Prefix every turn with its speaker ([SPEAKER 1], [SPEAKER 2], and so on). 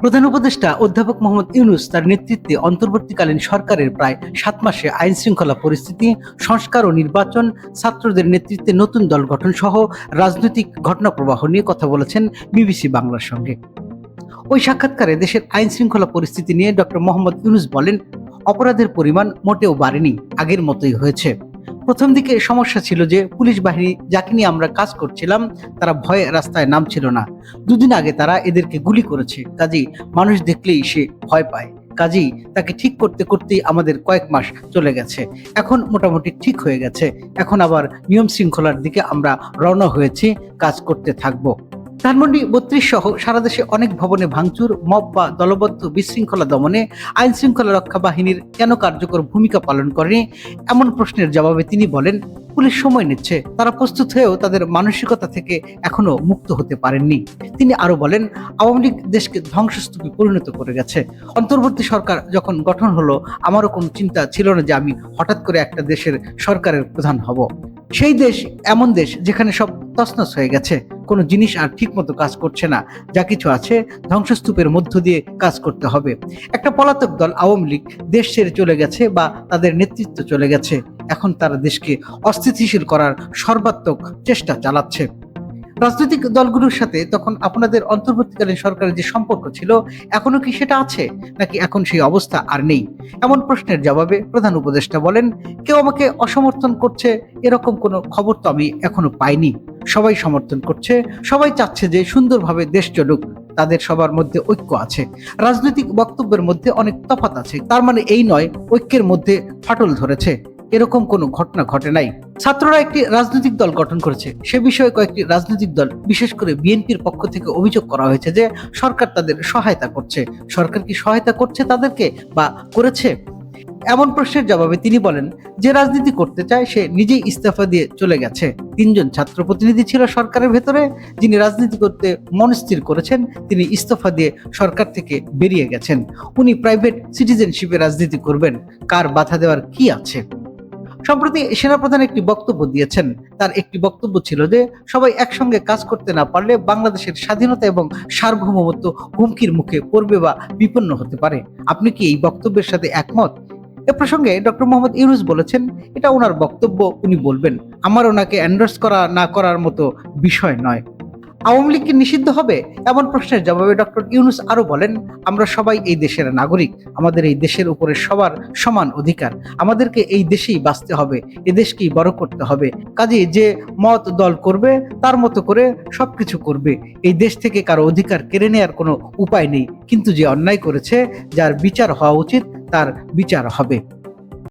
[SPEAKER 1] প্রধান উপদেষ্টা অধ্যাপক মোহাম্মদ ইউনুস তার নেতৃত্বে অন্তর্বর্তীকালীন সরকারের প্রায় সাত মাসে আইন শৃঙ্খলা পরিস্থিতি, সংস্কার ও নির্বাচন, ছাত্রদের নেতৃত্বে নতুন দল গঠন সহ রাজনৈতিক ঘটনাপ্রবাহ নিয়ে কথা বলেছেন বিবিসি বাংলার সঙ্গে। ওই সাক্ষাৎকারে দেশের আইন শৃঙ্খলা পরিস্থিতি নিয়ে ডক্টর মোহাম্মদ ইউনুস বলেন, অপরাধের পরিমাণ মোটেও বাড়েনি, আগের মতোই হয়েছে। প্রথম দিকে সমস্যা ছিল যে পুলিশ বাহিনী যাকে নিয়ে আমরা কাজ করছিলাম, তারা ভয়ে রাস্তায় নামছিল না। দুদিন আগে তারা এদেরকে গুলি করেছে। কাজেই মানুষ দেখলেই সে ভয় পায়। কাজেই তাকে ঠিক করতে করতেই আমাদের কয়েক মাস চলে গেছে। এখন মোটামুটি ঠিক হয়ে গেছে। এখন আবার নিয়ম শৃঙ্খলার দিকে আমরা রওনা হয়েছি। কাজ করতে থাকব। ধানমন্ডি বত্রিশ সহ সারা দেশে অনেক ভবনে ভাঙচুর, মব বা দলবদ্ধ বিশৃঙ্খলা দমনে আইন শৃঙ্খলা রক্ষা বাহিনীর কেন কার্যকর ভূমিকা পালন করেনি? এমন প্রশ্নের জবাবে তিনি বলেন, পুলিশ সময় নিচ্ছে। তারা প্রস্তুত হয়েও তাদের মানসিকতা থেকে এখনও মুক্ত হতে পারেননি। তিনি আরও বলেন, আওয়ামী লীগ দেশকে ধ্বংসস্তূপে পরিণত করে গেছে। অন্তর্বর্তী সরকার যখন গঠন হলো, আমারও কোনো চিন্তা ছিল না যে আমি হঠাৎ করে একটা দেশের সরকারের প্রধান হব। সেই দেশ এমন দেশ যেখানে সব তছনছ হয়ে গেছে। কোনো জিনিস আর ঠিক মতো কাজ করছে না। যা কিছু আছে ধ্বংসস্তূপের মধ্য দিয়ে কাজ করতে হবে। একটা পলাতক দল আওয়ামী লীগ দেশ ছেড়ে চলে গেছে বা তাদের নেতৃত্ব চলে গেছে। এখন তারা দেশকে অস্থিতিশীল করার সর্বাত্মক চেষ্টা চালাচ্ছে। রাজনৈতিক দলগুলোর সাথে তখন আপনাদের অন্তর্বর্তীকালীন সরকারের যে সম্পর্ক ছিল, এখনও কি সেটা আছে? নাকি এখন সেই অবস্থা আর নেই? এমন প্রশ্নের জবাবে প্রধান উপদেষ্টা বলেন, কেউ আমাকে অসমর্থন করছে, এরকম কোনো খবর তো আমি এখনও পাইনি। সবাই সমর্থন করছে, সবাই চাচ্ছে যে সুন্দরভাবে দেশ চলুক, তাদের সবার মধ্যে ঐক্য আছে। রাজনৈতিক বক্তব্যের মধ্যে অনেক তফাত আছে, তার মানে এই নয়, ঐক্যের মধ্যে ফাটল ধরেছে। এরকম কোনো ঘটনা ঘটে নাই। ছাত্ররা একটি রাজনৈতিক দল গঠন করেছে, সে বিষয়ে কয়েকটি রাজনৈতিক দল, বিশেষ করে বিএনপির পক্ষ থেকে অভিযোগ করা হয়েছে যে সরকার তাদের সহায়তা করছে। সরকার কি সহায়তা করছে তাদেরকে বা করেছে? এমন প্রশ্নের জবাবে তিনি বলেন, যে রাজনীতি করতে চায়, সে নিজেই ইস্তফা দিয়ে চলে গেছে। তিনজন ছাত্র প্রতিনিধি ছিল সরকারের ভেতরে, যিনি রাজনীতি করতে মনস্থির করেছেন, তিনি ইস্তফা দিয়ে সরকার থেকে বেরিয়ে গেছেন। উনি প্রাইভেট সিটিজেনশিপে রাজনীতি করবেন। কার বাধা দেওয়ার কি আছে? সম্প্রতি সেনাপ্রধান একটি বক্তব্য দিয়েছেন। তার একটি বক্তব্য ছিল যে, সবাই একসঙ্গে কাজ করতে না পারলে বাংলাদেশের স্বাধীনতা এবং সার্বভৌমত্ব হুমকির মুখে পড়বে বা বিপন্ন হতে পারে। আপনি কি এই বক্তব্যের সাথে একমত? এ প্রসঙ্গে ডক্টর মোহাম্মদ ইউনুস বলেছেন, এটা ওনার বক্তব্য, উনি বলবেন, আমার ওনাকে অ্যান্ডোর্স করা না করার মতো বিষয় নয়। আওয়ামী লীগ কি নিষিদ্ধ হবে? এমন প্রশ্নের জবাবে ডক্টর ইউনুস আরও বলেন, আমরা সবাই এই দেশের নাগরিক, আমাদের এই দেশের উপরে সবার সমান অধিকার, আমাদেরকে এই দেশেই বাঁচতে হবে, এ দেশকেই বড় করতে হবে। কাজে যে মত দল করবে, তার মতো করে সবকিছু করবে। এই দেশ থেকে কারও অধিকার কেড়ে নেওয়ার কোনো উপায় নেই। কিন্তু যে অন্যায় করেছে, যার বিচার হওয়া উচিত তার বিচার হবে।